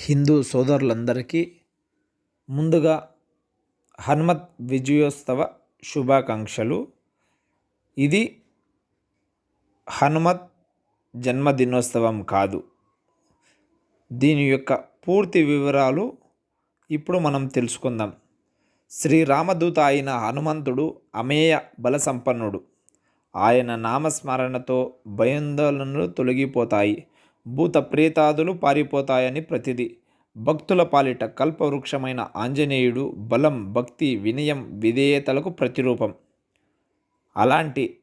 హిందూ సోదరులందరికీ ముందుగా హనుమత్ విజయోత్సవ శుభాకాంక్షలు. ఇది హనుమత్ జన్మదినోత్సవం కాదు. దీని యొక్క పూర్తి వివరాలు ఇప్పుడు మనం తెలుసుకుందాం. శ్రీరామదూత అయిన హనుమంతుడు అమేయ బలసంపన్నుడు. ఆయన నామస్మరణతో భయాందోళనలు తొలగిపోతాయి. భూత ప్రేతాదులు పారిపోతాయని ప్రతిది. భక్తుల పాలిట కల్పవృక్షమైన ఆంజనేయుడు బలం భక్తి వినయం విధేయతలకు ప్రతిరూపం. అలాంటి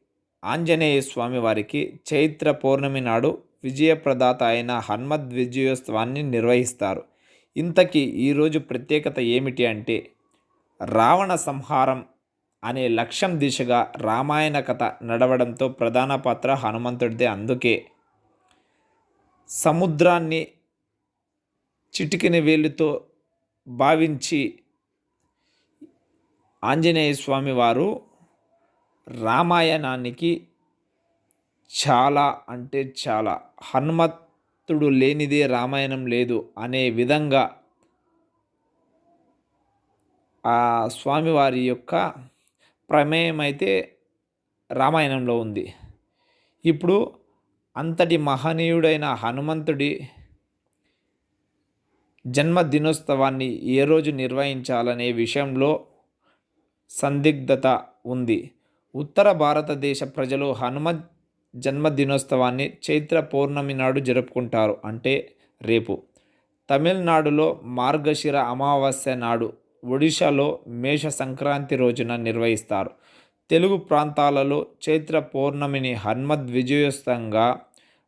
ఆంజనేయ స్వామి వారికి చైత్ర పౌర్ణమి నాడు విజయప్రదాత అయిన హన్మద్ విజయోత్సవాన్ని నిర్వహిస్తారు. ఇంతకీ ఈరోజు ప్రత్యేకత ఏమిటి అంటే రావణ సంహారం అనే లక్ష్యం దిశగా రామాయణ కథ నడవడంతో ప్రధాన పాత్ర హనుమంతుడిదే. అందుకే సముద్రాన్ని చిటికిన వేలుతో భావించి ఆంజనేయ స్వామి వారు రామాయణానికి చాలా అంటే చాలా హనుమత్తుడు లేనిదే రామాయణం లేదు అనే విధంగా ఆ స్వామివారి యొక్క ప్రమేయం అయితే రామాయణంలో ఉంది. ఇప్పుడు అంతటి మహనీయుడైన హనుమంతుడి జన్మదినోత్సవాన్ని ఏ రోజు నిర్వహించాలనే విషయంలో సందిగ్ధత ఉంది. ఉత్తర భారతదేశ ప్రజలు హనుమ జన్మదినోత్సవాన్ని చైత్ర పౌర్ణమి నాడు జరుపుకుంటారు. అంటే రేపు. తమిళనాడులో మార్గశిర అమావాస్య నాడు ఒడిశాలో మేష సంక్రాంతి రోజున నిర్వహిస్తారు. తెలుగు ప్రాంతాలలో చైత్ర పౌర్ణమిని హన్మద్ విజయోత్సవంగా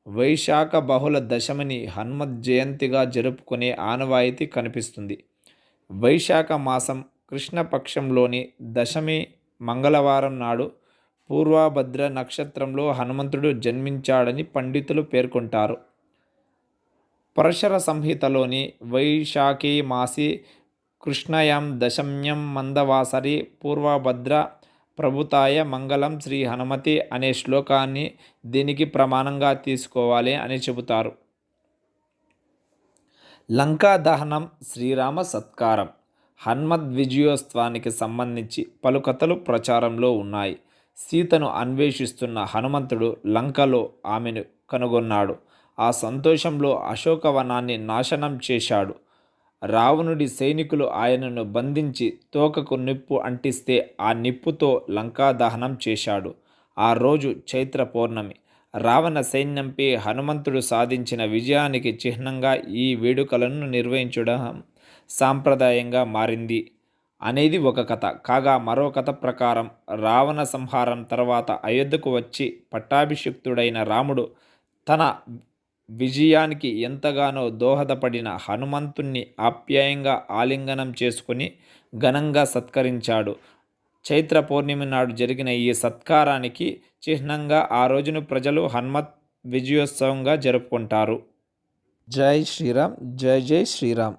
వైశాఖ బహుళ దశమిని హన్మద్ జయంతిగా జరుపుకునే ఆనవాయితీ కనిపిస్తుంది. వైశాఖ మాసం కృష్ణపక్షంలోని దశమి మంగళవారం నాడు పూర్వభద్ర నక్షత్రంలో హనుమంతుడు జన్మించాడని పండితులు పేర్కొంటారు. పరశర సంహితలోని వైశాఖీ మాసి కృష్ణయం దశమ్యం మందవాసరి పూర్వభద్ర ప్రభుతాయ మంగళం శ్రీ హనుమతి అనే శ్లోకాన్ని దీనికి ప్రమాణంగా తీసుకోవాలి అని చెబుతారు. లంకా దహనం శ్రీరామ సత్కారం. హనుమద్ విజయోత్సవానికి సంబంధించి పలు కథలు ప్రచారంలో ఉన్నాయి. సీతను అన్వేషిస్తున్న హనుమంతుడు లంకలో ఆమెను కనుగొన్నాడు. ఆ సంతోషంలో అశోకవనాన్ని నాశనం చేశాడు. రావణుడి సైనికులు ఆయనను బంధించి తోకకు నిప్పు అంటిస్తే ఆ నిప్పుతో లంకా దహనం చేశాడు. ఆ రోజు చైత్ర పౌర్ణమి. రావణ సైన్యంపై హనుమంతుడు సాధించిన విజయానికి చిహ్నంగా ఈ వేడుకలను నిర్వహించడం సాంప్రదాయంగా మారింది. అనేది ఒక కథ. కాగా మరో కథ ప్రకారం రావణ సంహారం తర్వాత అయోధ్యకు వచ్చి పట్టాభిషిక్తుడైన రాముడు తన విజయానికి ఎంతగానో దోహదపడిన హనుమంతుణ్ణి ఆప్యాయంగా ఆలింగనం చేసుకుని ఘనంగా సత్కరించాడు. చైత్ర పౌర్ణమి నాడు జరిగిన ఈ సత్కారానికి చిహ్నంగా ఆ రోజును ప్రజలు హనుమత్ విజయోత్సవంగా జరుపుకుంటారు. జై శ్రీరామ్ జై జై శ్రీరామ్.